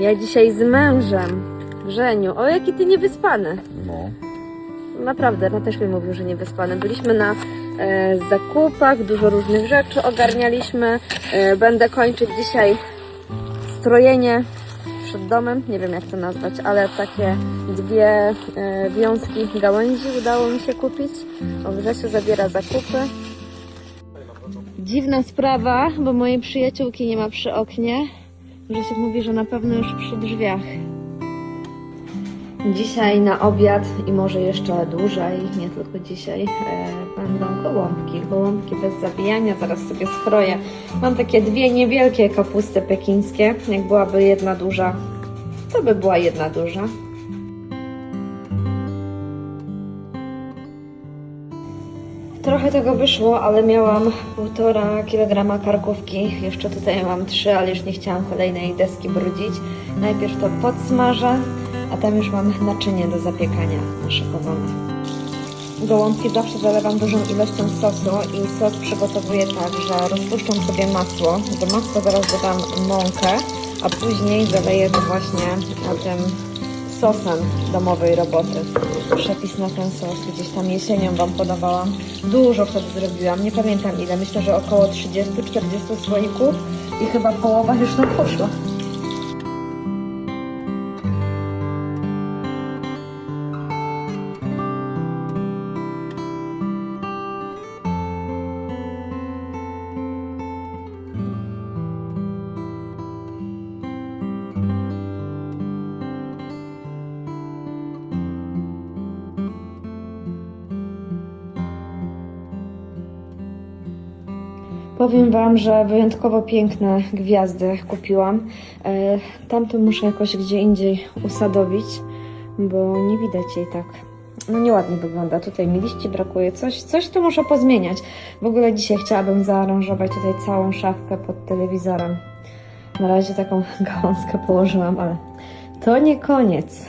Ja dzisiaj z mężem. Grzeniu, o jaki ty niewyspany. No. Naprawdę, no też mi mówił, że niewyspany. Byliśmy na e, zakupach, dużo różnych rzeczy ogarnialiśmy. E, będę kończyć dzisiaj strojenie przed domem, nie wiem jak to nazwać, ale takie dwie e, wiązki gałęzi udało mi się kupić. O Grzesiu zabiera zakupy. Dziwna sprawa, bo mojej przyjaciółki nie ma przy oknie. Grzesiek mówi, że na pewno już przy drzwiach. Dzisiaj na obiad i może jeszcze dłużej, nie tylko dzisiaj, e, będą gołąbki. Gołąbki bez zabijania, zaraz sobie skroję. Mam takie dwie niewielkie kapusty pekińskie. Jak byłaby jedna duża, to by była jedna duża. Trochę tego wyszło, ale miałam półtora kilograma karkówki. Jeszcze tutaj mam trzy, ale już nie chciałam kolejnej deski brudzić. Najpierw to podsmażę, a tam już mam naczynie do zapiekania naszykowane. Gołąbki zawsze zalewam dużą ilością sosu i sos przygotowuję tak, że rozpuszczam sobie masło. Do masła zaraz dodam mąkę, a później zaleję to właśnie tym sosem domowej roboty. Przepis na ten sos gdzieś tam jesienią Wam podawałam. Dużo wtedy zrobiłam, nie pamiętam ile, myślę, że około 30-40 słoików i chyba połowa już nam poszła. Powiem Wam, że wyjątkowo piękne gwiazdy kupiłam. E, tamto muszę jakoś gdzie indziej usadowić, bo nie widać jej tak. No nieładnie wygląda. Tutaj mi liści brakuje. Coś, coś tu muszę pozmieniać. W ogóle dzisiaj chciałabym zaaranżować tutaj całą szafkę pod telewizorem. Na razie taką gałązkę położyłam, ale to nie koniec.